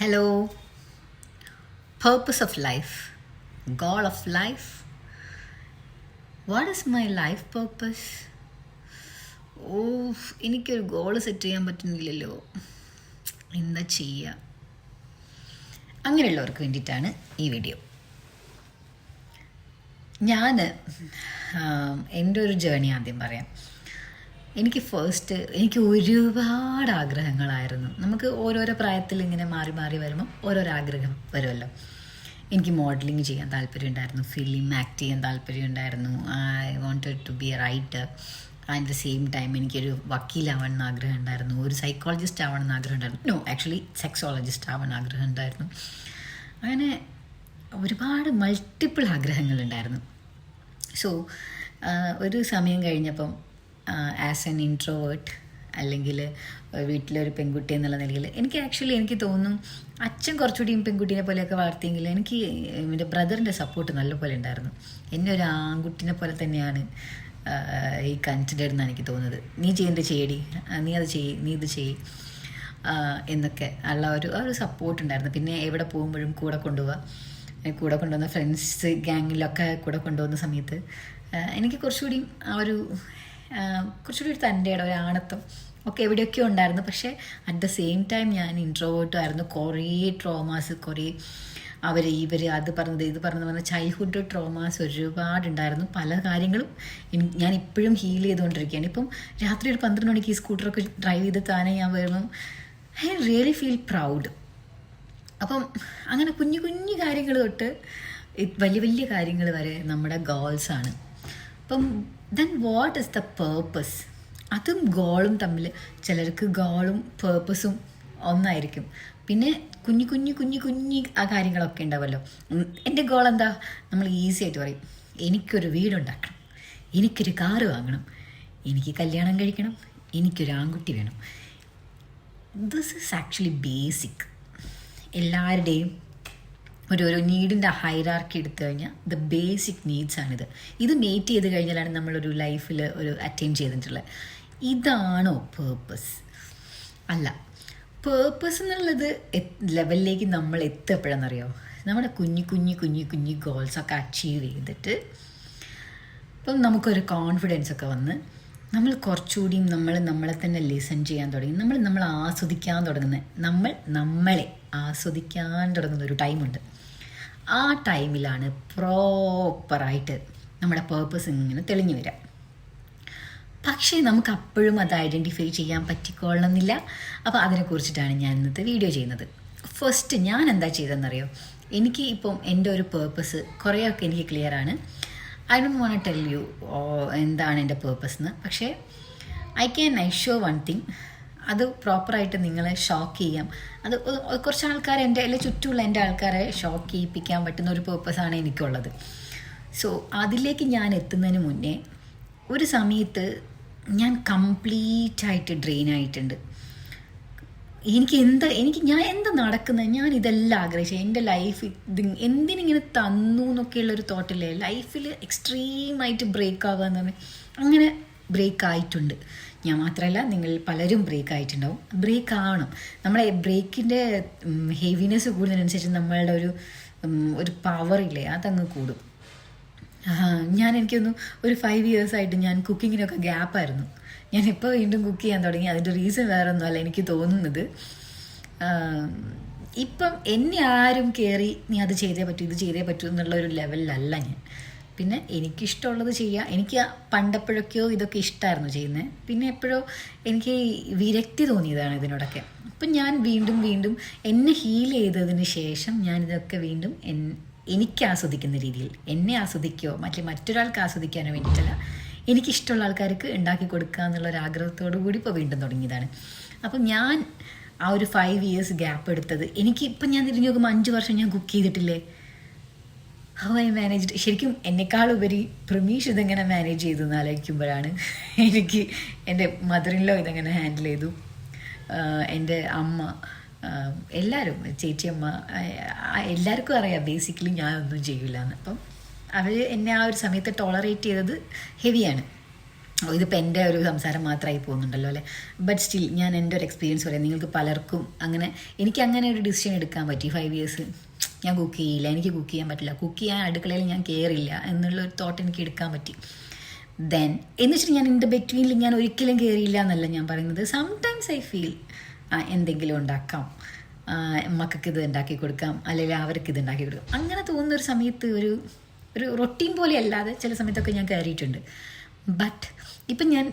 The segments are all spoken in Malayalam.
Hello purpose of life, goal of life. What is my life purpose? Oh എനിക്കൊരു ഗോൾ സെറ്റ് ചെയ്യാൻ പറ്റുന്നില്ലല്ലോ എന്താ ചെയ്യുക അങ്ങനെയുള്ളവർക്ക് വേണ്ടിയിട്ടാണ് ഈ വീഡിയോ ഞാൻ എന്റെ ഒരു ജേണി ആദ്യം പറയാം. എനിക്ക് ഫസ്റ്റ് എനിക്ക് ഒരുപാട് ആഗ്രഹങ്ങളായിരുന്നു. നമുക്ക് ഓരോരോ പ്രായത്തിൽ ഇങ്ങനെ മാറി മാറി വരുമ്പം ഓരോരോ ആഗ്രഹം വരുമല്ലോ. എനിക്ക് മോഡലിംഗ് ചെയ്യാൻ താല്പര്യമുണ്ടായിരുന്നു. ഫിലിം ആക്ട് ചെയ്യാൻ താല്പര്യമുണ്ടായിരുന്നു. I wanted to be a writer and the same time എനിക്കൊരു വക്കീലാവണം എന്ന് ആഗ്രഹം ഉണ്ടായിരുന്നു ഒരു സൈക്കോളജിസ്റ്റ് ആവണം എന്ന് ആഗ്രഹം ഉണ്ടായിരുന്നു നോ ആക്ച്വലി സെക്സോളജിസ്റ്റ് ആവണം ആഗ്രഹം ഉണ്ടായിരുന്നു അങ്ങനെ ഒരുപാട് മൾട്ടിപ്പിൾ ആഗ്രഹങ്ങളുണ്ടായിരുന്നു. സോ ഒരു സമയം കഴിഞ്ഞപ്പം ആസ് എൻ ഇൻട്രോവേർട്ട് അല്ലെങ്കിൽ വീട്ടിലൊരു പെൺകുട്ടി എന്നുള്ള നിലയിൽ എനിക്ക് ആക്ച്വലി എനിക്ക് തോന്നും അച്ഛൻ കുറച്ചുകൂടിയും പെൺകുട്ടീനെ പോലെയൊക്കെ വളർത്തിയെങ്കിൽ എനിക്ക് എന്റെ ബ്രദറിന്റെ സപ്പോർട്ട് നല്ലപോലെ ഉണ്ടായിരുന്നു. എന്നെ ഒരു ആൺകുട്ടിനെ പോലെ തന്നെയാണ് ഈ കൺസിഡർ എന്നാണ് എനിക്ക് തോന്നുന്നത്. നീ ചെയ്യുന്നത് ചെയ്യടി? നീ അത് ചെയ്യ് നീ ഇത് ചെയ്യ്. എന്നൊക്കെ ഉള്ള ഒരു ഒരു സപ്പോർട്ട് ഉണ്ടായിരുന്നു. പിന്നെ എവിടെ പോകുമ്പോഴും കൂടെ കൊണ്ടുപോവുക കൂടെ കൊണ്ടുവന്ന ഫ്രണ്ട്സ് ഗ്യാങ്ങിലൊക്കെ കൂടെ കൊണ്ടുപോകുന്ന സമയത്ത് എനിക്ക് കുറച്ചുകൂടി ആ ഒരു കുറച്ചുകൂടി ഒരു തന്റെ ഒരു ആണത്വം ഒക്കെ എവിടെയൊക്കെ ഉണ്ടായിരുന്നു. പക്ഷേ അറ്റ് ദ സെയിം ടൈം ഞാൻ ഇൻട്രോവേർട്ടും ആയിരുന്നു. കുറേ ട്രോമാസ് കുറേ അവർ ഇവർ അത് പറഞ്ഞത് ഇത് പറഞ്ഞത് പറഞ്ഞ ചൈൽഡ്ഹുഡ് ട്രോമാസ് ഒരുപാടുണ്ടായിരുന്നു. പല കാര്യങ്ങളും ഞാൻ ഇപ്പോഴും ഹീൽ ചെയ്തുകൊണ്ടിരിക്കുകയാണ്. ഇപ്പം രാത്രി ഒരു പന്ത്രണ്ട് മണിക്ക് ഈ സ്കൂട്ടറൊക്കെ ഡ്രൈവ് ചെയ്ത് താനേ ഞാൻ വരുമ്പം ഐ റിയലി ഫീൽ പ്രൗഡ് അപ്പം അങ്ങനെ കുഞ്ഞു കുഞ്ഞു കാര്യങ്ങൾ തൊട്ട് വലിയ വലിയ കാര്യങ്ങൾ വരെ നമ്മുടെ ഗോൾസാണ് അപ്പം then what is the purpose അതും ഗോളും തമ്മിൽ ചിലർക്ക് ഗോളും പേർപ്പസും ഒന്നായിരിക്കും. പിന്നെ കുഞ്ഞു കുഞ്ഞു കുഞ്ഞു കുഞ്ഞു ആ കാര്യങ്ങളൊക്കെ ഉണ്ടാവുമല്ലോ എന്റെ ഗോൾ എന്താ? നമ്മൾ ഈസി ആയിട്ട് പറയും. എനിക്കൊരു വീടുണ്ടാക്കണം. എനിക്കൊരു കാറ് വാങ്ങണം. എനിക്ക് കല്യാണം കഴിക്കണം. എനിക്കൊരു ആൺകുട്ടി വേണം. ദിസ് ഇസ് ആക്ച്വലി ബേസിക് എല്ലാവരുടെയും ഒരു നീഡിന്റെ ഹൈറാർക്കി എടുത്തു കഴിഞ്ഞാൽ ദ ബേസിക് നീഡ്സാണിത് ഇത് മീറ്റ് ചെയ്ത് കഴിഞ്ഞാലാണ് നമ്മളൊരു ലൈഫിൽ ഒരു അറ്റൈൻ ചെയ്തിട്ടുള്ളത് ഇതാണോ പേർപ്പസ് അല്ല പേർപ്പസ് എന്നുള്ളത് ലെവലിലേക്ക് നമ്മൾ എത്തപ്പോഴെന്നറിയോ നമ്മുടെ കുഞ്ഞു കുഞ്ഞു കുഞ്ഞു കുഞ്ഞു ഗോൾസൊക്കെ അച്ചീവ് ചെയ്തിട്ട് ഇപ്പം നമുക്കൊരു കോൺഫിഡൻസ് ഒക്കെ വന്ന് നമ്മൾ കുറച്ചുകൂടിയും നമ്മൾ നമ്മളെ തന്നെ ലിസൺ ചെയ്യാൻ തുടങ്ങി. നമ്മൾ നമ്മൾ ആസ്വദിക്കാൻ തുടങ്ങുന്ന നമ്മൾ നമ്മളെ ആസ്വദിക്കാൻ തുടങ്ങുന്ന ഒരു ടൈമുണ്ട് ആ ടൈമിലാണ് പ്രോപ്പറായിട്ട് നമ്മുടെ പേർപ്പസ് ഇങ്ങനെ തെളിഞ്ഞു വരിക. പക്ഷേ നമുക്ക് അപ്പോഴും അത് ഐഡന്റിഫൈ ചെയ്യാൻ പറ്റിക്കൊള്ളണമെന്നില്ല അപ്പോൾ അതിനെക്കുറിച്ചിട്ടാണ് ഞാൻ ഇന്നത്തെ വീഡിയോ ചെയ്യുന്നത്. ഫസ്റ്റ് ഞാൻ എന്താ ചെയ്തതെന്നറിയോ? എനിക്ക് ഇപ്പം എന്റെ ഒരു പേർപ്പസ് കുറേയൊക്കെ എനിക്ക് ക്ലിയർ ആണ്. I don't want tell you എന്താണ് എന്റെ പേർപ്പസ് എന്ന് പക്ഷേ I can I show one thing അത് പ്രോപ്പറായിട്ട് നിങ്ങളെ ഷോക്ക് ചെയ്യാം. അത് കുറച്ച് ആൾക്കാരെ എന്റെ അല്ലെ ചുറ്റുമുള്ള എന്റെ ആൾക്കാരെ ഷോക്ക് ചെയ്യിപ്പിക്കാൻ പറ്റുന്ന ഒരു പേർപ്പസാണ് എനിക്കുള്ളത്. സോ അതിലേക്ക് ഞാൻ എത്തുന്നതിന് മുന്നേ ഒരു സമയത്ത് ഞാൻ കംപ്ലീറ്റ് ആയിട്ട് ഡ്രെയിൻ ആയിട്ടുണ്ട്. എനിക്ക് എന്താ എനിക്ക് ഞാൻ എന്താ നടക്കുന്നത് ഞാൻ ഇതെല്ലാം ആഗ്രഹിച്ചത് എന്റെ ലൈഫ് ഇത് എന്തിനിങ്ങനെ തന്നു എന്നൊക്കെയുള്ളൊരു തോട്ടില്ലേ ലൈഫിൽ എക്സ്ട്രീമായിട്ട് ബ്രേക്ക് ആവുക എന്ന് പറഞ്ഞാൽ അങ്ങനെ ബ്രേക്ക് ആയിട്ടുണ്ട്. ഞാൻ മാത്രമല്ല നിങ്ങൾ പലരും ബ്രേക്ക് ആയിട്ടുണ്ടാവും. ബ്രേക്ക് ആവണം. നമ്മളെ ബ്രേക്കിന്റെ ഹെവിനെസ് കൂടുന്നതിനനുസരിച്ച് നമ്മളുടെ ഒരു ഒരു പവർ പവറില്ലേ അതങ്ങ് കൂടും. ഞാൻ എനിക്കൊന്ന് ഒരു ഫൈവ് ഇയേഴ്സായിട്ട് ഞാൻ കുക്കിങ്ങിനൊക്കെ ഗ്യാപ്പായിരുന്നു ഞാൻ ഇപ്പോൾ വീണ്ടും കുക്ക് ചെയ്യാൻ തുടങ്ങി. അതിന്റെ റീസൺ വേറെ ഒന്നുമല്ല എനിക്ക് തോന്നുന്നത്. ഇപ്പം എന്നെ ആരും കയറി നീ അത് ചെയ്തേ പറ്റൂ ഇത് ചെയ്തേ പറ്റൂ എന്നുള്ള ഒരു ലെവലിലല്ല ഞാൻ. പിന്നെ എനിക്കിഷ്ടമുള്ളത് ചെയ്യുക എനിക്ക് പണ്ടപ്പോഴൊക്കെയോ ഇതൊക്കെ ഇഷ്ടമായിരുന്നു ചെയ്യുന്നത് പിന്നെ എപ്പോഴോ എനിക്ക് വിരക്തി തോന്നിയതാണ് ഇതിനോടൊക്കെ. അപ്പം ഞാൻ വീണ്ടും വീണ്ടും എന്നെ ഹീൽ ചെയ്തതിന് ശേഷം ഞാൻ ഇതൊക്കെ വീണ്ടും എനിക്ക് ആസ്വദിക്കുന്ന രീതിയിൽ എന്നെ ആസ്വദിക്കുകയോ മറ്റേ മറ്റൊരാൾക്ക് ആസ്വദിക്കാനോ വേണ്ടിയിട്ടല്ല. എനിക്കിഷ്ടമുള്ള ആൾക്കാർക്ക് ഉണ്ടാക്കി കൊടുക്കുക എന്നുള്ള ഒരു ആഗ്രഹത്തോടു കൂടി ഇപ്പോൾ വീണ്ടും തുടങ്ങിയതാണ്. അപ്പം ഞാൻ ആ ഒരു ഫൈവ് ഇയേഴ്സ് ഗ്യാപ്പ് എടുത്തത് എനിക്ക് ഇപ്പം ഞാൻ തിരിഞ്ഞു നോക്കുമ്പോൾ അഞ്ച് വർഷം ഞാൻ കുക്ക് ചെയ്തിട്ടില്ലേ? ഹൗ ഐ മാനേജ് ശരിക്കും എന്നെക്കാളുപരി പ്രമീഷ് ഇതെങ്ങനെ മാനേജ് ചെയ്തു എന്ന് ആലോചിക്കുമ്പോഴാണ് എനിക്ക് എന്റെ മദറിൻലോ ഇതെങ്ങനെ ഹാൻഡിൽ ചെയ്തു. എന്റെ അമ്മ എല്ലാവരും ചേച്ചിയമ്മ എല്ലാവർക്കും അറിയാം ബേസിക്കലി ഞാൻ ഒന്നും ചെയ്യില്ല എന്ന് അപ്പം അവർ എന്നെ ആ ഒരു സമയത്ത് ടോളറേറ്റ് ചെയ്തത് ഹെവിയാണ് ഇതിപ്പോൾ എന്റെ ഒരു സംസാരം മാത്രമായി പോകുന്നുണ്ടല്ലോ അല്ലേ? ബട്ട് സ്റ്റിൽ ഞാൻ എന്റെ ഒരു എക്സ്പീരിയൻസ് പറയാം. നിങ്ങൾക്ക് പലർക്കും അങ്ങനെ എനിക്ക് അങ്ങനെ ഒരു ഡിസിഷൻ എടുക്കാൻ പറ്റി. ഫൈവ് ഇയേഴ്സ് ഞാൻ കുക്ക് ചെയ്യില്ല എനിക്ക് കുക്ക് ചെയ്യാൻ പറ്റില്ല. കുക്ക് ചെയ്യാൻ അടുക്കളയിൽ ഞാൻ കയറില്ല എന്നുള്ള ഒരു തോട്ട് എനിക്ക് എടുക്കാൻ പറ്റി. ദെൻ എന്ന് വെച്ചിട്ട് ഞാൻ എന്റെ ബെറ്റ്വീനിൽ ഞാൻ ഒരിക്കലും കയറിയില്ല എന്നല്ല ഞാൻ പറയുന്നത്. സംടൈംസ് ഐ ഫീൽ എന്തെങ്കിലും ഉണ്ടാക്കാം. മക്കൾക്ക് ഇത് ഉണ്ടാക്കി കൊടുക്കാം. അല്ലെങ്കിൽ അവർക്ക് ഇത് ഉണ്ടാക്കി കൊടുക്കാം. അങ്ങനെ തോന്നുന്ന ഒരു സമയത്ത് ഒരു ഒരു റൊട്ടീൻ പോലെ അല്ലാതെ ചില സമയത്തൊക്കെ ഞാൻ കയറിയിട്ടുണ്ട്. ബട്ട് ഇപ്പം ഞാൻ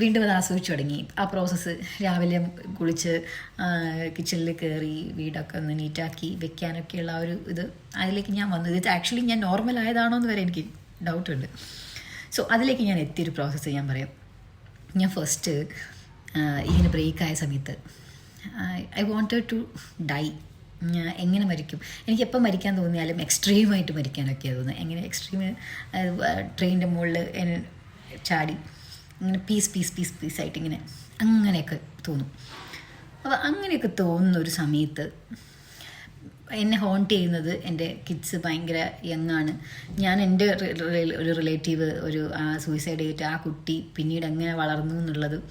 വീണ്ടും അത് ആസ്വദിച്ചു തുടങ്ങി. ആ പ്രോസസ്സ് രാവിലെ കുളിച്ച് കിച്ചണിൽ കയറി വീടൊക്കെ ഒന്ന് നീറ്റാക്കി വെക്കാനൊക്കെയുള്ള ആ ഒരു ഇത് അതിലേക്ക് ഞാൻ വന്നു. ഇത് ആക്ച്വലി ഞാൻ നോർമൽ ആയതാണോ എന്ന് വരെ എനിക്ക് ഡൗട്ടുണ്ട് സോ അതിലേക്ക് ഞാൻ എത്തിയൊരു പ്രോസസ്സ് ഞാൻ പറയാം. ഞാൻ ഫസ്റ്റ് ഇങ്ങനെ ബ്രേക്ക് ആയ സമയത്ത് ഐ വോണ്ടഡ് ടു ഡൈ എങ്ങനെ മരിക്കും? എനിക്ക് എപ്പോൾ മരിക്കാൻ തോന്നിയാലും എക്സ്ട്രീമായിട്ട് മരിക്കാനൊക്കെയാണ് തോന്നുന്നത് എങ്ങനെ എക്സ്ട്രീം ട്രെയിനിന്റെ മുകളിൽ ചാടി ഇങ്ങനെ പീസ് പീസ് പീസ് പീസായിട്ട് ഇങ്ങനെ അങ്ങനെയൊക്കെ തോന്നും. അപ്പോൾ അങ്ങനെയൊക്കെ തോന്നുന്ന ഒരു സമയത്ത് എന്നെ ഹോണ്ട് ചെയ്യുന്നത് എന്റെ കിഡ്സ് ഭയങ്കര യങ്ങാണ് ഞാൻ എന്റെ ഒരു റിലേറ്റീവ് ഒരു സൂയിസൈഡ് ചെയ്തിട്ട് ആ കുട്ടി പിന്നീട് എങ്ങനെ വളർന്നു എന്നുള്ളത്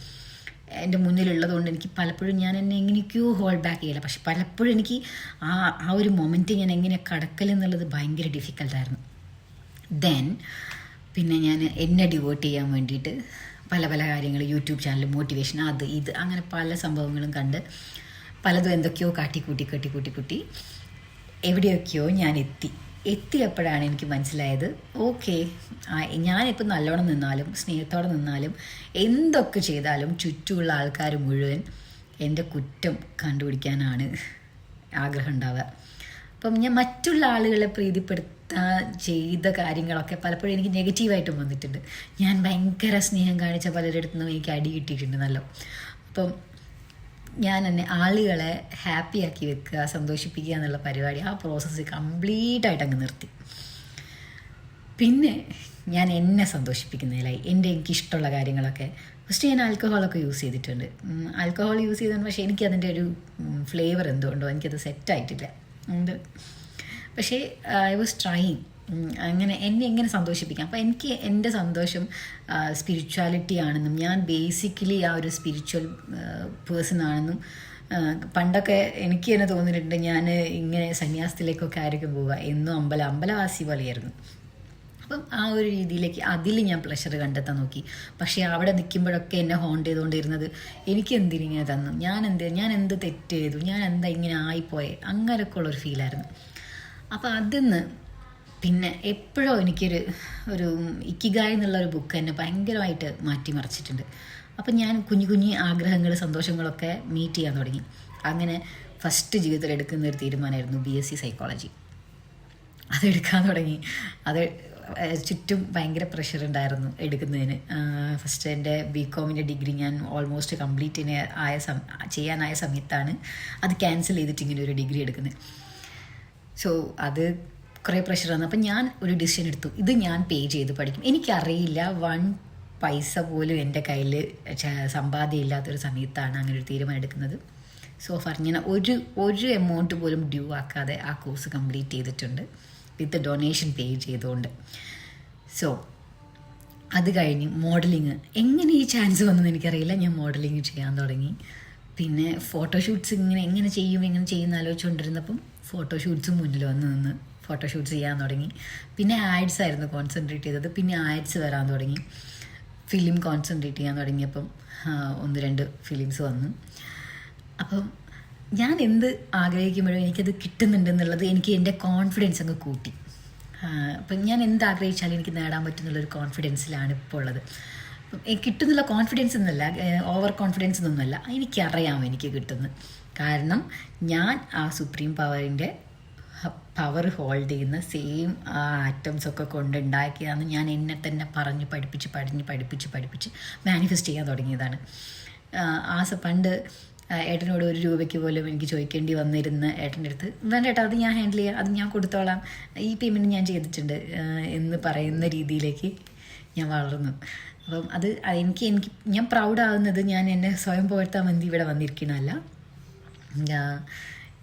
എന്റെ മുന്നിലുള്ളത് കൊണ്ട് എനിക്ക് പലപ്പോഴും ഞാൻ എന്നെ എങ്ങനെയൊക്കെയോ ഹോൾഡ് ബാക്ക് ചെയ്യില്ല പക്ഷെ പലപ്പോഴും എനിക്ക് ആ ആ ഒരു മൊമെന്റ് ഞാൻ എങ്ങനെ കടക്കലെന്നുള്ളത് ഭയങ്കര ഡിഫിക്കൽട്ടായിരുന്നു ദെൻ പിന്നെ ഞാൻ എന്നെ ഡിവോട്ട് ചെയ്യാൻ വേണ്ടിയിട്ട് പല പല കാര്യങ്ങൾ യൂട്യൂബ് ചാനൽ മോട്ടിവേഷൻ അത് ഇത് അങ്ങനെ പല സംഭവങ്ങളും കണ്ട് പലതും എന്തൊക്കെയോ കാട്ടിക്കൂട്ടി കെട്ടിക്കൂട്ടി കൂട്ടി എവിടെയൊക്കെയോ ഞാൻ എത്തി. എത്തിയപ്പോഴാണ് എനിക്ക് മനസ്സിലായത്. ഓക്കെ ഞാനിപ്പോൾ നല്ലോണം നിന്നാലും സ്നേഹത്തോടെ നിന്നാലും എന്തൊക്കെ ചെയ്താലും ചുറ്റുമുള്ള ആൾക്കാർ മുഴുവൻ എന്റെ കുറ്റം കണ്ടുപിടിക്കാനാണ് ആഗ്രഹം ഉണ്ടാവുക. അപ്പം ഞാൻ മറ്റുള്ള ആളുകളെ പ്രീതിപ്പെടുത്താൻ ചെയ്ത കാര്യങ്ങളൊക്കെ പലപ്പോഴും എനിക്ക് നെഗറ്റീവായിട്ടും വന്നിട്ടുണ്ട്. ഞാൻ ഭയങ്കര സ്നേഹം കാണിച്ച പലരുടെ അടുത്തുനിന്നും എനിക്ക് അടി കിട്ടിയിട്ടുണ്ട് നല്ല അപ്പം ഞാൻ എന്നെ ആളുകളെ ഹാപ്പി ആക്കി വെക്കുക സന്തോഷിപ്പിക്കുക എന്നുള്ള പരിപാടി ആ പ്രോസസ്സ് കംപ്ലീറ്റ് ആയിട്ട് അങ്ങ് നിർത്തി. പിന്നെ ഞാൻ എന്നെ സന്തോഷിപ്പിക്കുന്നതിലായി എന്റെ എനിക്ക് ഇഷ്ടമുള്ള കാര്യങ്ങളൊക്കെ. ഫസ്റ്റ് ഞാൻ ആൽക്കഹോളൊക്കെ യൂസ് ചെയ്തിട്ടുണ്ട്. ആൽക്കഹോൾ യൂസ് ചെയ്തതുകൊണ്ട് പക്ഷേ എനിക്കതിന്റെ ഒരു ഫ്ലേവർ എന്തുകൊണ്ടോ എനിക്കത് സെറ്റായിട്ടില്ല ഉണ്ട് പക്ഷേ ഐ വാസ് ട്രൈങ് അങ്ങനെ എന്നെ എങ്ങനെ സന്തോഷിപ്പിക്കാം? അപ്പോൾ എനിക്ക് എന്റെ സന്തോഷം സ്പിരിച്വാലിറ്റി ആണെന്നും ഞാൻ ബേസിക്കലി ആ ഒരു സ്പിരിച്വൽ പേഴ്സൺ ആണെന്നും പണ്ടൊക്കെ എനിക്ക് തന്നെ തോന്നിയിട്ടുണ്ട് ഞാൻ ഇങ്ങനെ സന്യാസത്തിലേക്കൊക്കെ ആയിരിക്കും പോവുക എന്നും അമ്പല അമ്പലവാസി പോലെയായിരുന്നു. അപ്പം ആ ഒരു രീതിയിലേക്ക് അതിൽ ഞാൻ പ്ലഷർ കണ്ടെത്താൻ നോക്കി. പക്ഷേ അവിടെ നിൽക്കുമ്പോഴൊക്കെ എന്നെ ഹോണ്ട് ചെയ്തുകൊണ്ടിരുന്നത് എനിക്ക് എന്തിനിങ്ങനെ തന്നു? ഞാൻ എന്ത് ഞാൻ എന്ത് തെറ്റ് ചെയ്തു? ഞാൻ എന്താ ഇങ്ങനെ ആയിപ്പോയെ? അങ്ങനെയൊക്കെ ഉള്ളൊരു ഫീലായിരുന്നു അപ്പോൾ അതിന്ന് പിന്നെ എപ്പോഴോ എനിക്കൊരു ഒരു ഇക്കിഗായ് എന്നുള്ള ഒരു ബുക്ക് എന്നെ ഭയങ്കരമായിട്ട് മാറ്റിമറിച്ചിട്ടുണ്ട് അപ്പം ഞാൻ കുഞ്ഞു കുഞ്ഞു ആഗ്രഹങ്ങൾ സന്തോഷങ്ങളൊക്കെ മീറ്റ് ചെയ്യാൻ തുടങ്ങി. അങ്ങനെ ഫസ്റ്റ് ജീവിതത്തിൽ എടുക്കുന്ന ഒരു തീരുമാനമായിരുന്നു ബി എസ് സി സൈക്കോളജി അതെടുക്കാൻ തുടങ്ങി. അത് ചുറ്റും ഭയങ്കര പ്രഷർ ഉണ്ടായിരുന്നു എടുക്കുന്നതിന്. ഫസ്റ്റ് എന്റെ ബി കോമിന്റെ ഡിഗ്രി ഞാൻ ഓൾമോസ്റ്റ് കംപ്ലീറ്റ് ആയ സം ചെയ്യാനായ സമയത്താണ് അത് ക്യാൻസൽ ചെയ്തിട്ട് ഇങ്ങനെ ഒരു ഡിഗ്രി എടുക്കുന്നത്. സോ അത് കുറേ പ്രഷർ വന്നു. അപ്പം ഞാൻ ഒരു ഡിസിഷൻ എടുത്തു. ഇത് ഞാൻ പേ ചെയ്ത് പഠിക്കും. എനിക്കറിയില്ല വൺ പൈസ പോലും എന്റെ കയ്യിൽ സമ്പാദ്യം ഇല്ലാത്തൊരു സമയത്താണ് അങ്ങനെ ഒരു തീരുമാനം എടുക്കുന്നത്. സോ ഫാർ ഞാൻ ഒരു ഒരു എമൗണ്ട് പോലും ഡ്യൂ ആക്കാതെ ആ കോഴ്സ് കംപ്ലീറ്റ് ചെയ്തിട്ടുണ്ട്. വിത്ത് ഡൊണേഷൻ പേ ചെയ്തുകൊണ്ട്. സോ അത് കഴിഞ്ഞ് മോഡലിങ് എങ്ങനെ ഈ ചാൻസ് വന്നെന്ന് എനിക്കറിയില്ല. ഞാൻ മോഡലിങ് ചെയ്യാൻ തുടങ്ങി. പിന്നെ ഫോട്ടോഷൂട്ട്സ് ഇങ്ങനെ എങ്ങനെ ചെയ്യും എങ്ങനെ ചെയ്യുമെന്ന് ആലോചിച്ചുകൊണ്ടിരുന്നപ്പം ഫോട്ടോഷൂട്ട്സ് മുന്നിൽ വന്ന് നിന്ന് ഫോട്ടോഷൂട്ട്സ് ചെയ്യാൻ തുടങ്ങി. പിന്നെ ആഡ്സ് ആയിരുന്നു കോൺസെൻട്രേറ്റ് ചെയ്തത്. പിന്നെ ആഡ്സ് വരാൻ തുടങ്ങി. ഫിലിം കോൺസെൻട്രേറ്റ് ചെയ്യാൻ തുടങ്ങിയപ്പം ഒന്ന് രണ്ട് ഫിലിംസ് വന്നു. അപ്പം ഞാൻ എന്ത് ആഗ്രഹിക്കുമ്പോഴും എനിക്കത് കിട്ടുന്നുണ്ടെന്നുള്ളത് എനിക്ക് എന്റെ കോൺഫിഡൻസ് അങ്ങ് കൂട്ടി. അപ്പം ഞാൻ എന്ത് ആഗ്രഹിച്ചാലും എനിക്ക് നേടാൻ പറ്റുന്നുള്ളൊരു കോൺഫിഡൻസിലാണ് ഇപ്പോൾ ഉള്ളത്. കിട്ടുന്നുള്ള കോൺഫിഡൻസ് എന്നല്ല ഓവർ കോൺഫിഡൻസ് എന്നൊന്നുമല്ല എനിക്കറിയാം എനിക്ക് കിട്ടുന്നു കാരണം ഞാൻ ആ സുപ്രീം പവറിന്റെ പവർ ഹോൾഡ് ചെയ്യുന്ന സെയിം ആ ആറ്റംസ് ഒക്കെ കൊണ്ടുണ്ടാക്കിയതാണ് ഞാൻ എന്നെ തന്നെ പറഞ്ഞ് പഠിപ്പിച്ച് പഠിഞ്ഞ് പഠിപ്പിച്ച് പഠിപ്പിച്ച് മാനിഫെസ്റ്റ് ചെയ്യാൻ തുടങ്ങിയതാണ്. ആ, പണ്ട് ഏട്ടനോട് ഒരു രൂപയ്ക്ക് പോലും എനിക്ക് ചോദിക്കേണ്ടി വന്നിരുന്ന ഏട്ടന്റെ അടുത്ത് വേണ്ട ഏട്ടാ അത് ഞാൻ ഹാൻഡിൽ ചെയ്യാം അത് ഞാൻ കൊടുത്തോളാം. ഈ പേയ്മെന്റ് ഞാൻ ചെയ്തിട്ടുണ്ട് എന്ന് പറയുന്ന രീതിയിലേക്ക് ഞാൻ വളർന്നു. അപ്പം അത് എനിക്ക് എനിക്ക് ഞാൻ പ്രൗഡാവുന്നത് ഞാൻ എന്നെ സ്വയം പുകഴ്ത്താൻ വേണ്ടി ഇവിടെ വന്നിരിക്കണമല്ല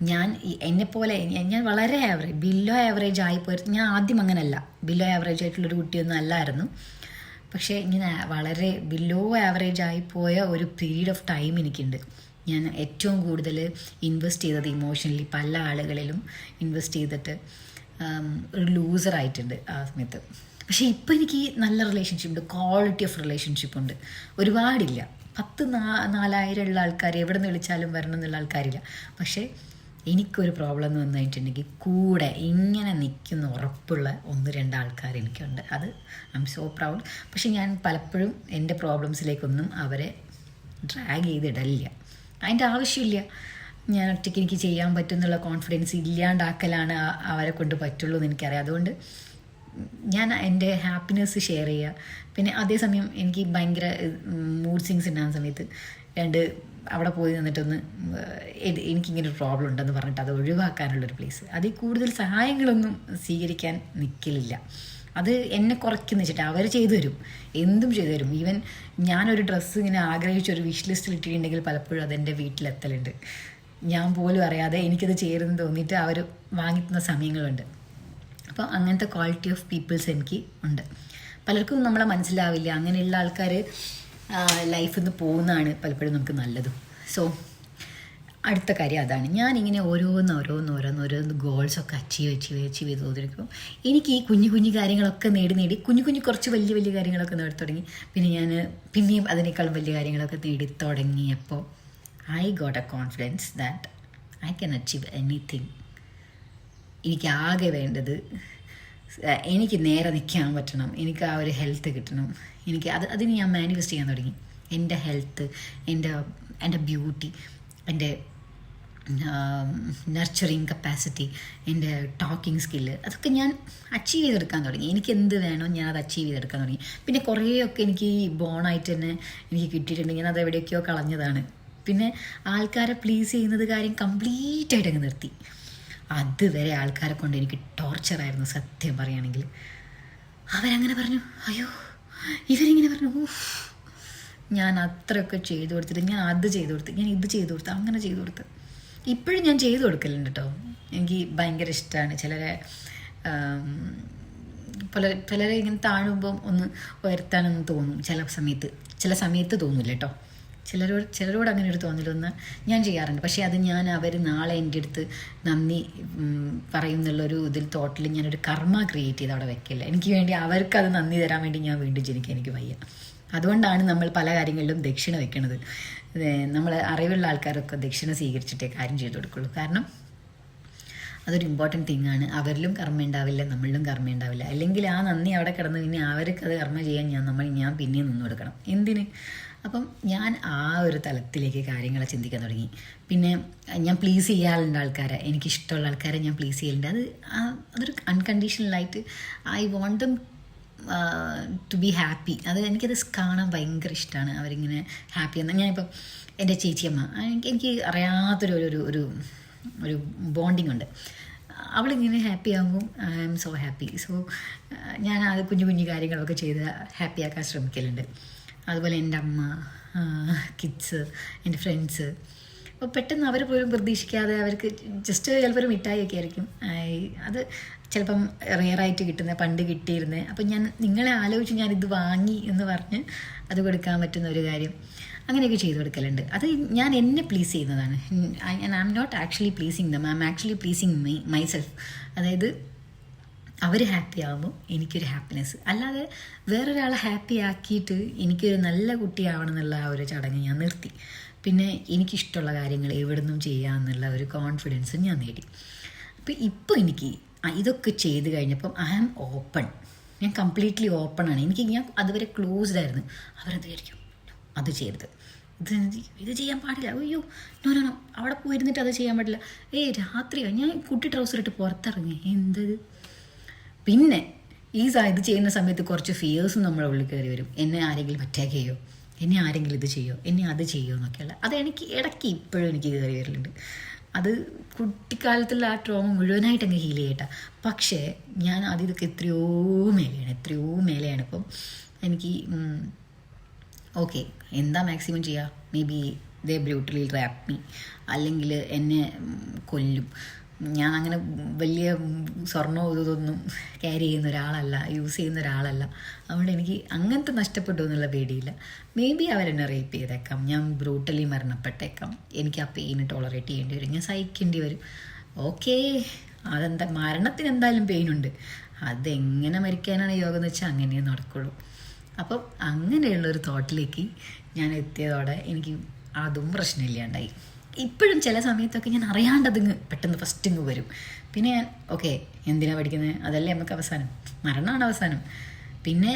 ഞാൻ എന്നെപ്പോലെ ഞാൻ- വളരെ ആവറേജ് ബില്ലോ ആവറേജ് ആയിപ്പോയി ഞാൻ ആദ്യം അങ്ങനല്ല. ബില്ലോ ആവറേജ് ആയിട്ടുള്ളൊരു കുട്ടിയൊന്നും അല്ലായിരുന്നു. പക്ഷേ ഇങ്ങനെ വളരെ ബില്ലോ ആവറേജ് ആയിപ്പോയ ഒരു പീരീഡ് ഓഫ് ടൈം എനിക്കുണ്ട്. ഞാൻ ഏറ്റവും കൂടുതൽ ഇൻവെസ്റ്റ് ചെയ്തത് ഇമോഷണലി പല ആളുകളിലും ഇൻവെസ്റ്റ് ചെയ്തിട്ട് ഒരു ഒരു ലൂസറായിട്ടുണ്ട് ആ സമയത്ത്. പക്ഷേ ഇപ്പോൾ എനിക്ക് നല്ല റിലേഷൻഷിപ്പ് ഉണ്ട് ക്വാളിറ്റി ഓഫ് റിലേഷൻഷിപ്പ് ഉണ്ട്. ഒരുപാടില്ല. പത്ത് നാ നാലായിരം ഉള്ള ആൾക്കാർ എവിടെ നിന്ന് വിളിച്ചാലും വരണം എന്നുള്ള ആൾക്കാരില്ല. പക്ഷേ എനിക്കൊരു പ്രോബ്ലം എന്ന് വന്നിട്ടുണ്ടെങ്കിൽ കൂടെ ഇങ്ങനെ നിൽക്കുന്ന ഉറപ്പുള്ള ഒന്ന് രണ്ട് ആൾക്കാർ എനിക്കുണ്ട്. അത് ഐ എം സോ പ്രൗഡ് പക്ഷെ ഞാൻ പലപ്പോഴും എന്റെ പ്രോബ്ലംസിലേക്കൊന്നും അവരെ ഡ്രാഗ് ചെയ്തിടലില്ല. അതിന്റെ ആവശ്യമില്ല. ഞാൻ ഒറ്റയ്ക്ക് എനിക്ക് ചെയ്യാൻ പറ്റും എന്നുള്ള കോൺഫിഡൻസ് ഇല്ലാണ്ടാക്കലാണ് അവരെ കൊണ്ട് പറ്റുള്ളൂ എന്ന് എനിക്കറിയാം. അതുകൊണ്ട് ഞാൻ എന്റെ ഹാപ്പിനെസ് ഷെയർ ചെയ്യുക. പിന്നെ അതേസമയം എനിക്ക് ഭയങ്കര മൂഡ് സിങ്സ് ഉണ്ടാകുന്ന സമയത്ത് രണ്ട് അവിടെ പോയി നിന്നിട്ടൊന്ന് എനിക്കിങ്ങനെ ഒരു പ്രോബ്ലം ഉണ്ടെന്ന് പറഞ്ഞിട്ട് അത് ഒഴിവാക്കാനുള്ളൊരു പ്ലേസ് അതിൽ കൂടുതൽ സഹായങ്ങളൊന്നും സ്വീകരിക്കാൻ നിൽക്കലില്ല അത് എന്നെ കുറയ്ക്കുന്ന വെച്ചിട്ട് അവർ ചെയ്തു തരും. എന്തും ചെയ്തു തരും. ഈവൻ ഞാനൊരു ഡ്രസ്സ് ഇങ്ങനെ ആഗ്രഹിച്ച ഒരു വിഷ് ലിസ്റ്റിൽ ഇട്ടിട്ടുണ്ടെങ്കിൽ പലപ്പോഴും അതെന്റെ വീട്ടിലെത്തലുണ്ട് ഞാൻ പോലും അറിയാതെ എനിക്കത് ചേരുന്നു തോന്നിയിട്ട് അവർ വാങ്ങിക്കുന്ന സമയങ്ങളുണ്ട്. അപ്പോൾ അങ്ങനത്തെ ക്വാളിറ്റി ഓഫ് പീപ്പിൾസ് എനിക്ക് ഉണ്ട്. പലർക്കും നമ്മളെ മനസ്സിലാവില്ല. അങ്ങനെയുള്ള ആൾക്കാർ ലൈഫിൽ നിന്ന് പോകുന്നതാണ് പലപ്പോഴും നമുക്ക് നല്ലതും. സോ അടുത്ത കാര്യം അതാണ്. ഞാനിങ്ങനെ ഓരോന്ന് ഓരോന്ന് ഓരോന്ന് ഓരോന്ന് ഗോൾസൊക്കെ അച്ചീവ് അച്ചീവ് അച്ചീവ് ചെയ്ത് തോന്നിയിരിക്കും എനിക്ക് ഈ കുഞ്ഞു കുഞ്ഞു കാര്യങ്ങളൊക്കെ നേടി നേടി കുഞ്ഞു കുഞ്ഞു കുറച്ച് വലിയ വലിയ കാര്യങ്ങളൊക്കെ നേടി തുടങ്ങി. പിന്നെ ഞാൻ പിന്നെയും അതിനേക്കാളും വലിയ കാര്യങ്ങളൊക്കെ നേടി തുടങ്ങിയപ്പോൾ I got a confidence that I can achieve anything എനിക്ക് ആകെ വേണ്ടത് എനിക്ക് നേരെ നിൽക്കാൻ പറ്റണം. എനിക്ക് ആ ഒരു ഹെൽത്ത് കിട്ടണം. എനിക്ക് അത് അതിന് ഞാൻ മാനിഫെസ്റ്റ് ചെയ്യാൻ തുടങ്ങി. എന്റെ ഹെൽത്ത് എന്റെ എന്റെ ബ്യൂട്ടി എന്റെ നർച്ചറിങ് കപ്പാസിറ്റി എന്റെ ടോക്കിംഗ് സ്കില്ല് അതൊക്കെ ഞാൻ അച്ചീവ് ചെയ്തെടുക്കാൻ തുടങ്ങി. എനിക്ക് എന്ത് വേണോ ഞാൻ അത് അച്ചീവ് ചെയ്തെടുക്കാൻ തുടങ്ങി. പിന്നെ കുറേയൊക്കെ എനിക്ക് ഈ ബോണായിട്ട് തന്നെ എനിക്ക് കിട്ടിയിട്ടുണ്ട്. ഞാൻ അത് എവിടെയൊക്കെയോ കളഞ്ഞതാണ്. പിന്നെ ആൾക്കാരെ പ്ലീസ് ചെയ്യുന്നത് കാര്യം കംപ്ലീറ്റ് ആയിട്ട് അങ്ങ് നിർത്തി. അതുവരെ ആൾക്കാരെ കൊണ്ട് എനിക്ക് ടോർച്ചറായിരുന്നു സത്യം പറയുകയാണെങ്കിൽ. അവരങ്ങനെ പറഞ്ഞു അയ്യോ ഇവരിങ്ങനെ പറഞ്ഞു. ഞാൻ അത്രയൊക്കെ ചെയ്തു കൊടുത്തിട്ട് ഞാൻ അത് ചെയ്തു കൊടുത്ത് ഞാൻ ഇത് ചെയ്തു കൊടുത്ത് അങ്ങനെ ചെയ്തു കൊടുത്ത്. ഇപ്പോഴും ഞാൻ ചെയ്തു കൊടുക്കലുണ്ട് കേട്ടോ. എനിക്ക് ഭയങ്കര ഇഷ്ടമാണ്. ചിലരെ പല പലരെ ഇങ്ങനെ താഴുമ്പം ഒന്ന് ഉയർത്താനൊന്നും തോന്നും. ചില സമയത്ത് ചില സമയത്ത് തോന്നില്ല കേട്ടോ. ചിലരോട് ചിലരോട് അങ്ങനെ ഒരു തോന്നലൊന്ന് ഞാൻ ചെയ്യാറുണ്ട്. പക്ഷേ അത് ഞാൻ അവർ നാളെ എന്റെ അടുത്ത് നന്ദി പറയുന്നുള്ളൊരു ഇതിൽ തോട്ടിൽ ഞാനൊരു കർമ്മ ക്രിയേറ്റ് ചെയ്ത് അവിടെ വെക്കില്ല. എനിക്ക് വേണ്ടി അവർക്ക് അത് നന്ദി തരാൻ വേണ്ടി ഞാൻ വീണ്ടും ജനിക്കുക എനിക്ക് വയ്യ. അതുകൊണ്ടാണ് നമ്മൾ പല കാര്യങ്ങളിലും ദക്ഷിണ വെക്കണത്. നമ്മൾ അറിവുള്ള ആൾക്കാരൊക്കെ ദക്ഷിണ സ്വീകരിച്ചിട്ടേ കാര്യം ചെയ്തു കൊടുക്കുള്ളൂ. കാരണം അതൊരു ഇമ്പോർട്ടന്റ് തിങ് ആണ്. അവരിലും കർമ്മ ഉണ്ടാവില്ല നമ്മളിലും കർമ്മ ഉണ്ടാവില്ല. അല്ലെങ്കിൽ ആ നന്ദി അവിടെ കിടന്ന് പിന്നെ അവർക്ക് അത് കർമ്മ ചെയ്യാൻ ഞാൻ നമ്മൾ ഞാൻ പിന്നെയും നിന്ന് കൊടുക്കണം. എന്തിന്? അപ്പം ഞാൻ ആ ഒരു തലത്തിലേക്ക് കാര്യങ്ങളെ ചിന്തിക്കാൻ തുടങ്ങി. പിന്നെ ഞാൻ പ്ലീസ് ചെയ്യാറുണ്ട് ആൾക്കാരെ. എനിക്കിഷ്ടമുള്ള ആൾക്കാരെ ഞാൻ പ്ലീസ് ചെയ്യലുണ്ട്. അത് അതൊരു അൺകണ്ടീഷണലായിട്ട് I want them to be happy അത് എനിക്കത് കാണാൻ ഭയങ്കര ഇഷ്ടമാണ് അവരിങ്ങനെ ഹാപ്പി എന്ന് ഞാനിപ്പം എന്റെ ചേച്ചിയമ്മ എനിക്ക് അറിയാത്തൊരു ഒരു ഒരു ഒരു ബോണ്ടിങ് ഉണ്ട്. അവളിങ്ങനെ ഹാപ്പി ആകുമ്പോൾ I am so happy so ഞാൻ അത് കുഞ്ഞു കുഞ്ഞു കാര്യങ്ങളൊക്കെ ചെയ്ത് ഹാപ്പിയാക്കാൻ ശ്രമിക്കലുണ്ട്. അതുപോലെ എന്റെ അമ്മ കിഡ്സ് എന്റെ ഫ്രണ്ട്സ് അപ്പോൾ പെട്ടെന്ന് അവർ പോലും പ്രതീക്ഷിക്കാതെ അവർക്ക് ജസ്റ്റ് ചിലപ്പോൾ ഒരു മിഠായിയൊക്കെ ആയിരിക്കും. ആയി അത് ചിലപ്പം റെയറായിട്ട് കിട്ടുന്ന പണ്ട് കിട്ടിയിരുന്നത് അപ്പം ഞാൻ നിങ്ങളെ ആലോചിച്ച് ഞാൻ ഇത് വാങ്ങി എന്ന് പറഞ്ഞ് അത് കൊടുക്കാൻ പറ്റുന്ന ഒരു കാര്യം. അങ്ങനെയൊക്കെ ചെയ്തു കൊടുക്കലുണ്ട് അത് ഞാൻ എന്നെ പ്ലീസ് ചെയ്യുന്നതാണ്. I am not actually pleasing them I am actually pleasing my myself അതായത് അവർ ഹാപ്പി ആകുമ്പോൾ എനിക്കൊരു ഹാപ്പിനെസ് അല്ലാതെ വേറൊരാളെ ഹാപ്പി ആക്കിയിട്ട് എനിക്കൊരു നല്ല കുട്ടിയാവണം എന്നുള്ള ആ ഒരു ചടങ്ങ് ഞാൻ നിർത്തി. പിന്നെ എനിക്കിഷ്ടമുള്ള കാര്യങ്ങൾ എവിടുന്നും ചെയ്യാമെന്നുള്ള ഒരു കോൺഫിഡൻസും ഞാൻ നേടി. അപ്പോൾ ഇപ്പോൾ എനിക്ക് ഇതൊക്കെ ചെയ്ത് കഴിഞ്ഞപ്പം ഐ ആം ഓപ്പൺ ഞാൻ കംപ്ലീറ്റ്ലി ഓപ്പൺ ആണ്. എനിക്ക് ഞാൻ അതുവരെ ക്ലോസ്ഡ് ആയിരുന്നു. അവരത് വിചാരിക്കും? അത് ചെയ്യരുത്. ഇത് ഇത് ചെയ്യാൻ പാടില്ല. അയ്യോ നോ നോ നോ അവിടെ പോയിരുന്നിട്ട് അത് ചെയ്യാൻ പാടില്ല. ഏയ് രാത്രിയാണ് ഞാൻ കുട്ടി ട്രൗസർ ഇട്ട് പുറത്തിറങ്ങി. എന്തത്? പിന്നെ ഈ ഇത് ചെയ്യുന്ന സമയത്ത് കുറച്ച് ഫിയേഴ്സും നമ്മളെ ഉള്ളിൽ കയറി വരും. എന്നെ ആരെങ്കിലും അറ്റാക്ക് ചെയ്യോ? എന്നെ ആരെങ്കിലും ഇത് ചെയ്യോ? എന്നെ അത് ചെയ്യോ? എന്നൊക്കെയുള്ള. അത് എനിക്ക് ഇടയ്ക്ക് ഇപ്പോഴും എനിക്ക് കയറി വരലുണ്ട്. അത് കുട്ടിക്കാലത്തുള്ള ആ ട്രോമ മുഴുവനായിട്ട് അങ്ങ് ഹീൽ ചെയ്യട്ടെ. പക്ഷേ ഞാൻ അത് ഇതൊക്കെ എത്രയോ മേലെയാണ്. എത്രയോ മേലെയാണ്. ഇപ്പം എനിക്ക് ഓക്കെ എന്താ മാക്സിമം ചെയ്യുക maybe they brutally rape me അല്ലെങ്കിൽ എന്നെ കൊല്ലും. ഞാൻ അങ്ങനെ വലിയ സ്വർണോ ഇതൊന്നും ക്യാരി ചെയ്യുന്ന ഒരാളല്ല യൂസ് ചെയ്യുന്ന ഒരാളല്ല. അതുകൊണ്ട് എനിക്ക് അങ്ങനത്തെ നഷ്ടപ്പെട്ടു എന്നുള്ള പേടിയില്ല. മേ ബി അവരെന്നെ റേപ്പ് ചെയ്തേക്കാം. ഞാൻ ബ്രൂട്ടലി മരണപ്പെട്ടേക്കാം. എനിക്ക് ആ പെയിന് ടോളറേറ്റ് ചെയ്യേണ്ടി വരും. ഞാൻ സഹിക്കേണ്ടി വരും. ഓക്കേ അതെന്താ മരണത്തിന് എന്തായാലും പെയിനുണ്ട് അതെങ്ങനെ മരിക്കാനാണ് യോഗം എന്ന് വെച്ചാൽ അങ്ങനെ നടക്കുള്ളൂ. അപ്പം അങ്ങനെയുള്ളൊരു തോട്ടിലേക്ക് ഞാൻ എത്തിയതോടെ എനിക്ക് അതും പ്രശ്നമില്ലാണ്ടായി. ഇപ്പോഴും ചില സമയത്തൊക്കെ ഞാൻ അറിയാണ്ടതിങ്ങ് പെട്ടെന്ന് ഫസ്റ്റ് ഇങ്ങ് വരും. പിന്നെ ഞാൻ ഓക്കെ എന്തിനാണ് പഠിക്കുന്നത് അതല്ലേ നമുക്ക് അവസാനം. മരണമാണ് അവസാനം. പിന്നെ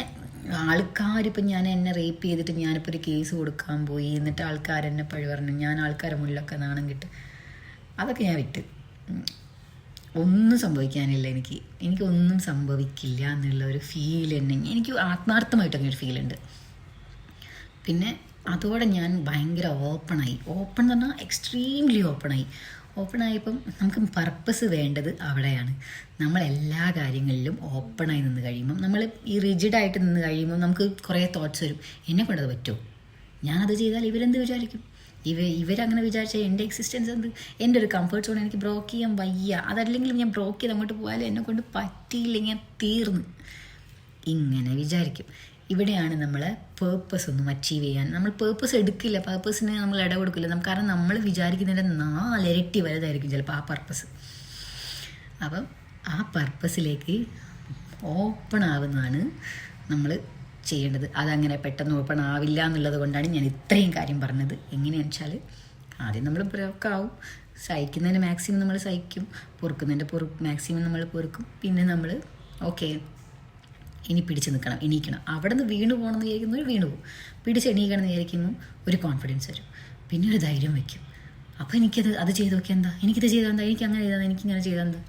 ആൾക്കാരിപ്പം ഞാൻ എന്നെ റേപ്പ് ചെയ്തിട്ട് ഞാനിപ്പോൾ ഒരു കേസ് കൊടുക്കാൻ പോയി എന്നിട്ട് ആൾക്കാരെന്നെ പഴി പറഞ്ഞു ഞാൻ ആൾക്കാരെ മുന്നിലൊക്കെ നാണം കിട്ടും അതൊക്കെ ഞാൻ ഉം. ഒന്നും സംഭവിക്കാനില്ല എനിക്ക്. എനിക്കൊന്നും സംഭവിക്കില്ല എന്നുള്ള ഒരു ഫീൽ തന്നെ. എനിക്ക് ആത്മാർത്ഥമായിട്ട് അങ്ങനെ ഒരു ഫീലുണ്ട് പിന്നെ അതോടെ ഞാൻ ഭയങ്കര ഓപ്പണായി ഓപ്പൺ എന്ന് പറഞ്ഞാൽ എക്സ്ട്രീംലി ഓപ്പണായി ഓപ്പൺ ആയപ്പം നമുക്ക് പർപ്പസ് വേണ്ടത് അവിടെയാണ്. നമ്മൾ എല്ലാ കാര്യങ്ങളിലും ഓപ്പണായി നിന്ന് കഴിയുമ്പം നമ്മൾ ഈ റിജിഡായിട്ട് നിന്ന് കഴിയുമ്പം നമുക്ക് കുറേ തോട്ട്സ് വരും. എന്നെ കൊണ്ടത് പറ്റുമോ ഞാനത് ചെയ്താൽ ഇവരെന്ത് വിചാരിക്കും? ഇവ ഇവരങ്ങനെ വിചാരിച്ചാൽ എന്റെ എക്സിസ്റ്റൻസ് എന്ത് എന്റെ ഒരു കംഫർട്ട് സോൺ എനിക്ക് ബ്രോക്ക് ചെയ്യാൻ വയ്യ. അതല്ലെങ്കിൽ ഞാൻ ബ്രോക്ക് ചെയ്ത് അങ്ങോട്ട് പോയാലും എന്നെ കൊണ്ട് പറ്റിയില്ലെങ്കിൽ തീർന്നു. ഇങ്ങനെ വിചാരിക്കും. ഇവിടെയാണ് നമ്മൾ പേർപ്പസ് ഒന്നും അച്ചീവ് ചെയ്യാൻ. നമ്മൾ പേർപ്പസ് എടുക്കില്ല. പേർപ്പസിന് നമ്മൾ ഇട കൊടുക്കില്ല. നമുക്ക് കാരണം നമ്മൾ വിചാരിക്കുന്നതിന്റെ നാലിരട്ടി വലുതായിരിക്കും ചിലപ്പോൾ ആ പർപ്പസ് അപ്പം ആ പർപ്പസിലേക്ക് ഓപ്പൺ ആവുന്നതാണ് നമ്മൾ ചെയ്യേണ്ടത്. അതങ്ങനെ പെട്ടെന്ന് ഓപ്പൺ ആവില്ല എന്നുള്ളത് കൊണ്ടാണ് ഞാൻ ഇത്രയും കാര്യം പറഞ്ഞത്. എങ്ങനെയാണെന്ന് വെച്ചാൽ ആദ്യം നമ്മൾ ബ്രോക്ക് ആവും സഹിക്കുന്നതിന് മാക്സിമം നമ്മൾ സഹിക്കും. പൊറുക്കുന്നതിന്റെ പൊറു മാക്സിമം നമ്മൾ പൊറുക്കും. പിന്നെ നമ്മൾ ഓക്കെ ഇനി പിടിച്ച് നിൽക്കണം എണീക്കണം. അവിടെ നിന്ന് വീണ് പോകണം എന്ന് വിചാരിക്കുന്നവർ വീണ് പോകും. പിടിച്ച് എണീക്കണം എന്ന് വിചാരിക്കുമ്പോൾ ഒരു കോൺഫിഡൻസ് വരും. പിന്നെ ഒരു ധൈര്യം വയ്ക്കും. അപ്പോൾ എനിക്കത് അത് ചെയ്ത് നോക്കിയാൽ എന്താ? എനിക്കിത് ചെയ്താൽ എന്താ? എനിക്ക് അങ്ങനെ ചെയ്താൽ എനിക്കിങ്ങനെ ചെയ്താൽ എന്താ?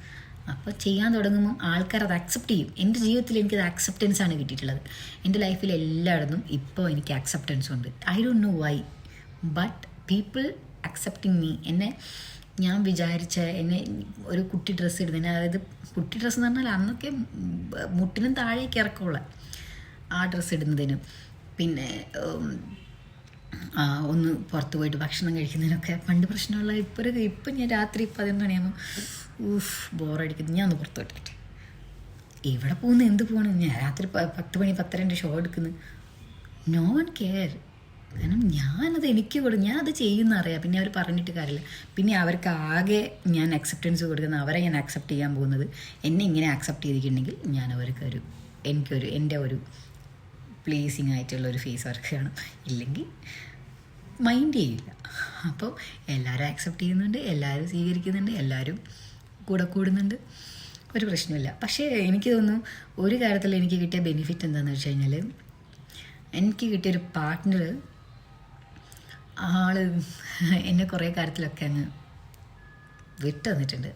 അപ്പോൾ ചെയ്യാൻ തുടങ്ങുമ്പോൾ ആൾക്കാർ അത് അക്സെപ്റ്റ് ചെയ്യും. എന്റെ ജീവിതത്തിൽ എനിക്കത് അക്സെപ്റ്റൻസ് ആണ് കിട്ടിയിട്ടുള്ളത്. എന്റെ ലൈഫിൽ എല്ലായിടത്തും ഇപ്പോൾ എനിക്ക് അക്സെപ്റ്റൻസ് ഉണ്ട്. I don't know why but people accepting me എന്നെ ഞാൻ വിചാരിച്ച എന്നെ ഒരു കുട്ടി ഡ്രസ്സ് ഇടുന്നതിന് അതായത് കുട്ടി ഡ്രസ്സ് എന്ന് പറഞ്ഞാൽ അന്നൊക്കെ മുട്ടിനും താഴേക്ക് ഇറക്കമുള്ള ആ ഡ്രസ്സ് ഇടുന്നതിന്. പിന്നെ ഒന്ന് പുറത്ത് പോയിട്ട് ഭക്ഷണം കഴിക്കുന്നതിനൊക്കെ പണ്ട് പ്രശ്നമുള്ള ഇപ്പോൾ ഒരു ഇപ്പം ഞാൻ രാത്രി പതിനൊന്ന് മണിയാകുമ്പോൾ ഊഫ് ബോറടിക്കുന്നു. ഞാൻ ഒന്ന് പുറത്ത് വിട്ടിട്ട് എവിടെ പോകുന്നു? എന്ത് പോകണം ഞാൻ രാത്രി പത്ത് മണി പത്തരന്റെ ഷോ എടുക്കുന്നു. നോ വൺ കെയർ കാരണം ഞാനത് എനിക്ക് കൊടുക്കും ഞാൻ അത് ചെയ്യുന്ന അറിയാം. പിന്നെ അവർ പറഞ്ഞിട്ട് കാര്യമില്ല. പിന്നെ അവർക്ക് ആകെ ഞാൻ അക്സെപ്റ്റൻസ് കൊടുക്കുന്ന അവരെ ഞാൻ അക്സെപ്റ്റ് ചെയ്യാൻ പോകുന്നത്. എന്നെ ഇങ്ങനെ അക്സെപ്റ്റ് ചെയ്തിട്ടുണ്ടെങ്കിൽ ഞാൻ അവർക്ക് ഒരു എനിക്കൊരു എന്റെ ഒരു പ്ലേസിങ് ആയിട്ടുള്ള ഒരു ഫേസ് വർക്ക് ചെയ്യണം ഇല്ലെങ്കിൽ മൈൻഡ് ചെയ്യില്ല. അപ്പോൾ എല്ലാവരും അക്സെപ്റ്റ് ചെയ്യുന്നുണ്ട് എല്ലാവരും സ്വീകരിക്കുന്നുണ്ട് എല്ലാവരും കൂടെ കൂടുന്നുണ്ട്. ഒരു പ്രശ്നമില്ല. പക്ഷേ എനിക്ക് തോന്നുന്നു ഒരു കാര്യത്തിൽ എനിക്ക് കിട്ടിയ ബെനിഫിറ്റ് എന്താണെന്ന് വെച്ച് കഴിഞ്ഞാൽ എനിക്ക് കിട്ടിയൊരു പാർട്ട്ണർ ആൾ എന്നെ കുറേ കാര്യത്തിലൊക്കെ അങ്ങ് വിട്ടു തന്നിട്ടുണ്ട്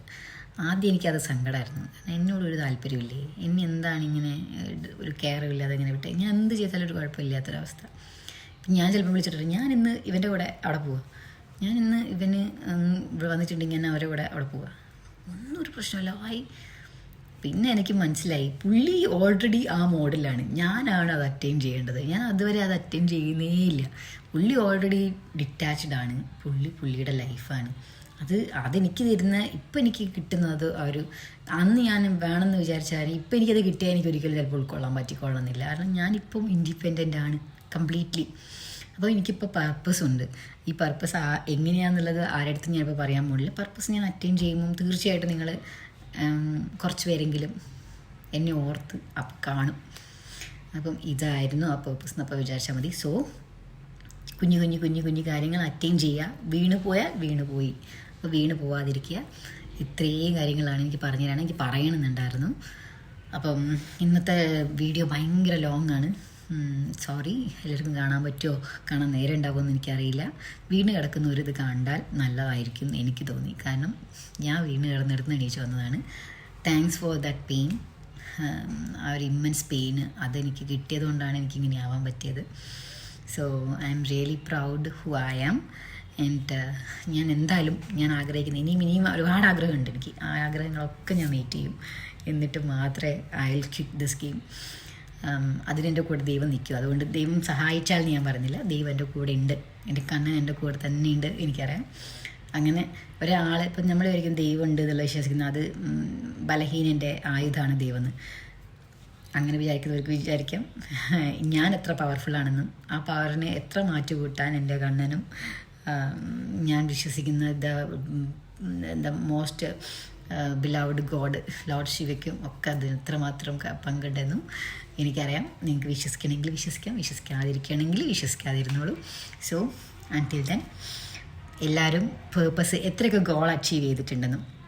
ആദ്യം എനിക്കത് സങ്കടമായിരുന്നു എന്നോട് എന്നോടൊരു താല്പര്യമില്ലേ എന്നെ എന്താണ് ഇങ്ങനെ ഒരു കെയർ ഇല്ലാതെ ഇങ്ങനെ വിട്ടത് ഞാൻ എന്ത് ചെയ്താലും ഒരു കുഴപ്പമില്ലാത്തൊരവസ്ഥ. ഞാൻ ചിലപ്പോൾ വിളിച്ചിട്ടുണ്ട് ഞാൻ ഇന്ന് ഇവന്റെ കൂടെ അവിടെ പോവാം. ഞാൻ ഇന്ന് ഇവന് ഇവിടെ വന്നിട്ടുണ്ടെങ്കിൽ ഞാൻ അവരുടെ കൂടെ അവിടെ പോവാം. ഒന്നും ഒരു പ്രശ്നമില്ല. ആയി പിന്നെ എനിക്ക് മനസ്സിലായി. പുള്ളി ഓൾറെഡി ആ മോഡലാണ്. ഞാനാണ് അത് അറ്റൈൻ ചെയ്യേണ്ടത്. ഞാൻ അതുവരെ അത് അറ്റൈൻ ചെയ്യുന്നേ ഇല്ല. പുള്ളി ഓൾറെഡി ഡിറ്റാച്ച്ഡ് ആണ്. പുള്ളി പുള്ളിയുടെ ലൈഫാണ് അത് അതെനിക്ക് തരുന്ന ഇപ്പം എനിക്ക് കിട്ടുന്നത് ആ ഒരു അന്ന് ഞാൻ വേണമെന്ന് വിചാരിച്ചാൽ ഇപ്പം എനിക്കത് കിട്ടിയാൽ എനിക്ക് ഒരിക്കലും ചിലപ്പോൾ ഉൾക്കൊള്ളാൻ പറ്റിക്കൊള്ളുന്നില്ല കാരണം ഞാനിപ്പം ഇൻഡിപെൻഡന്റ് ആണ്. കംപ്ലീറ്റ്ലി അപ്പോൾ എനിക്കിപ്പോൾ പർപ്പസ് ഉണ്ട് ഈ പർപ്പസ് ആ എങ്ങനെയാണെന്നുള്ളത് ഞാൻ ഞാനിപ്പോൾ പറയാൻ പോകില്ല പർപ്പസ് ഞാൻ അറ്റൈൻ ചെയ്യുമ്പം തീർച്ചയായിട്ടും നിങ്ങൾ കുറച്ച് പേരെങ്കിലും എന്നെ ഓർത്ത് അപ്പം കാണും. അപ്പം ഇതായിരുന്നു ആ പർപ്പസ് എന്നപ്പോൾ വിചാരിച്ചാൽ മതി. സോ കുഞ്ഞു കുഞ്ഞു കുഞ്ഞു കുഞ്ഞു കാര്യങ്ങൾ അറ്റൈൻ ചെയ്യുക. വീണ് പോയാൽ വീണ് പോയി. അപ്പോൾ വീണ് പോവാതിരിക്കുക. ഇത്രയും കാര്യങ്ങളാണ് എനിക്ക് പറഞ്ഞു തരാൻ എനിക്ക് പറയണമെന്നുണ്ടായിരുന്നു. അപ്പം ഇന്നത്തെ വീഡിയോ ഭയങ്കര ലോങ്ങാണ് സോറി എല്ലാവർക്കും കാണാൻ പറ്റുമോ? കാണാൻ നേരം ഉണ്ടാവുമെന്ന് എനിക്കറിയില്ല. വീണ് ഒരു ഇത് കണ്ടാൽ നല്ലതായിരിക്കും എനിക്ക് തോന്നി. കാരണം ഞാൻ വീണ് കിടന്നിടത്ത് എണീച്ച് വന്നതാണ്. താങ്ക്സ് ഫോർ ദാറ്റ് പെയിൻ ആ ഒരു ഇമ്മൻസ് പെയിന് അതെനിക്ക് കിട്ടിയത് കൊണ്ടാണ് എനിക്കിങ്ങനെ ആവാൻ പറ്റിയത്. So I am really proud who I am and ഞാൻ എന്തായാലും ഞാൻ ആഗ്രഹിക്കുന്നത് ഇനിയും ഇനിയും ഒരുപാട് ആഗ്രഹമുണ്ട് എനിക്ക്. ആ ആഗ്രഹങ്ങളൊക്കെ ഞാൻ മീറ്റ് ചെയ്യും. എന്നിട്ട് മാത്രമേ I will quit this game അതിനെന്റെ കൂടെ ദൈവം നിൽക്കും അതുകൊണ്ട് ദൈവം സഹായിച്ചാൽ ഞാൻ പറഞ്ഞില്ല. ദൈവം എന്റെ കൂടെ ഉണ്ട്. എന്റെ കണ്ണൻ എന്റെ കൂടെ തന്നെ ഉണ്ട് എനിക്കറിയാം. അങ്ങനെ ഒരാളെ ഇപ്പം നമ്മൾ വിചാരിക്കും ദൈവം ഉണ്ട് എന്നുള്ള വിശ്വസിക്കുന്നത് അത് ബലഹീനന്റെ ആയുധമാണ് ദൈവം അങ്ങനെ വിചാരിക്കുന്നവർക്ക് വിചാരിക്കാം. ഞാൻ എത്ര പവർഫുള്ളാണെന്നും ആ പവറിനെ എത്ര മാറ്റുകൂട്ടാൻ എന്റെ കണ്ണനും ഞാൻ വിശ്വസിക്കുന്ന the most beloved god Lord ശിവയ്ക്കും ഒക്കെ അത് എത്രമാത്രം പങ്കുണ്ടെന്നും എനിക്കറിയാം. നിങ്ങൾക്ക് വിശ്വസിക്കണമെങ്കിൽ വിശ്വസിക്കാം വിശ്വസിക്കാതിരിക്കണമെങ്കിൽ വിശ്വസിക്കാതിരുന്നോളൂ. സോ അൺടിൽ ദെൻ എല്ലാവരും പേർപ്പസ് എത്രയൊക്കെ ഗോൾ അച്ചീവ് ചെയ്തിട്ടുണ്ടെന്നും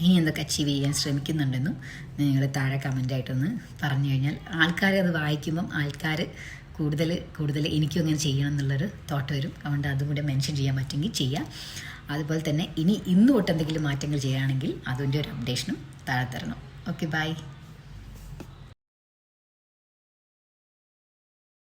ഇനി എന്തൊക്കെ അച്ചീവ് ചെയ്യാൻ ശ്രമിക്കുന്നുണ്ടെന്നും നിങ്ങൾ താഴെ കമന്റായിട്ടൊന്ന് പറഞ്ഞു കഴിഞ്ഞാൽ ആൾക്കാർ അത് വായിക്കുമ്പം ആൾക്കാർ കൂടുതൽ കൂടുതൽ എനിക്കും അങ്ങനെ ചെയ്യണം എന്നുള്ളൊരു തോട്ട് വരും. അതുകൊണ്ട് അതും കൂടെ മെൻഷൻ ചെയ്യാൻ പറ്റുമെങ്കിൽ ചെയ്യാം. അതുപോലെ തന്നെ ഇനി ഇന്ന് തൊട്ട് എന്തെങ്കിലും മാറ്റങ്ങൾ ചെയ്യുകയാണെങ്കിൽ അതിന്റെ ഒരു അപ്ഡേഷനും താഴെ തരണം. Okay bye